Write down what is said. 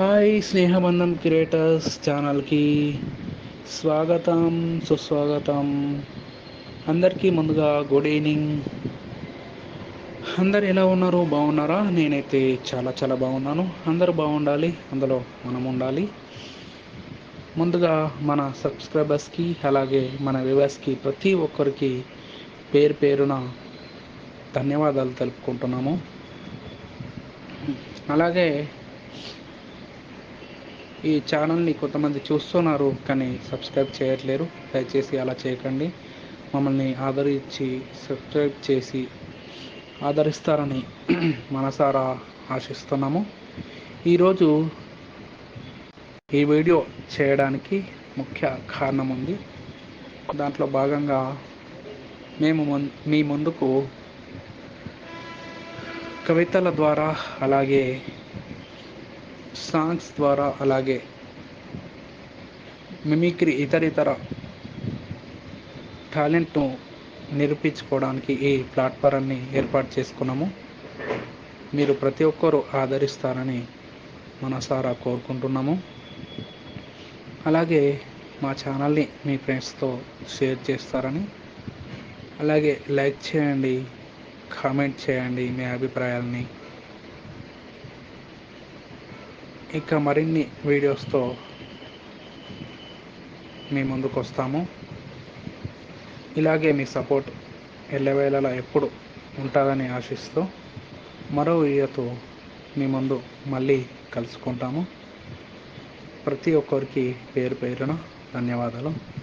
Hi స్నేహబంధం creators ఛానల్కి స్వాగతం సుస్వాగతం. అందరికీ ముందుగా గుడ్ ఈవినింగ్. అందరు ఎలా ఉన్నారు? బాగున్నారా? నేనైతే చాలా చాలా బాగున్నాను. అందరూ బాగుండాలి. అందులో మనం ఉండాలి. ముందుగా మన సబ్స్క్రైబర్స్కి అలాగే మన వ్యూవర్స్కి ప్రతి ఒక్కరికి పేరు పేరున ధన్యవాదాలు తెలుపుకుంటున్నాము. అలాగే ఈ ఛానల్ని కొంతమంది చూస్తున్నారు కానీ సబ్స్క్రైబ్ చేయట్లేరు. దయచేసి అలా చేయకండి. మమ్మల్ని ఆదరించి సబ్స్క్రైబ్ చేసి ఆదరిస్తారని మనసారా ఆశిస్తున్నాము. ఈరోజు ఈ వీడియో చేయడానికి ముఖ్య కారణం ఉంది దాంట్లో భాగంగా మేము మీ ముందుకు కవితల ద్వారా అలాగే సాంగ్స్ ద్వారా అలాగే మిమిక్రీ ఇతర ఇతర టాలెంట్ను నిరూపించుకోవడానికి ఈ ప్లాట్ఫారాన్ని ఏర్పాటు చేసుకున్నాము. మీరు ప్రతి ఒక్కరూ ఆదరిస్తారని మనసారా కోరుకుంటున్నాము. అలాగే మా ఛానల్ని మీ ఫ్రెండ్స్తో షేర్ చేస్తారని అలాగే లైక్ చేయండి కామెంట్ చేయండి మీ అభిప్రాయాలని ఇంకా మరిన్ని వీడియోస్తో మీ ముందుకు వస్తాము ఇలాగే మీ సపోర్ట్ ఎల్లవేళలా ఎప్పుడు ఉంటుందని ఆశిస్తూ మరో వీడియోతో మీ ముందు మళ్ళీ కలుసుకుంటాము. ప్రతి ఒక్కరికి పేరు పేరున ధన్యవాదాలు.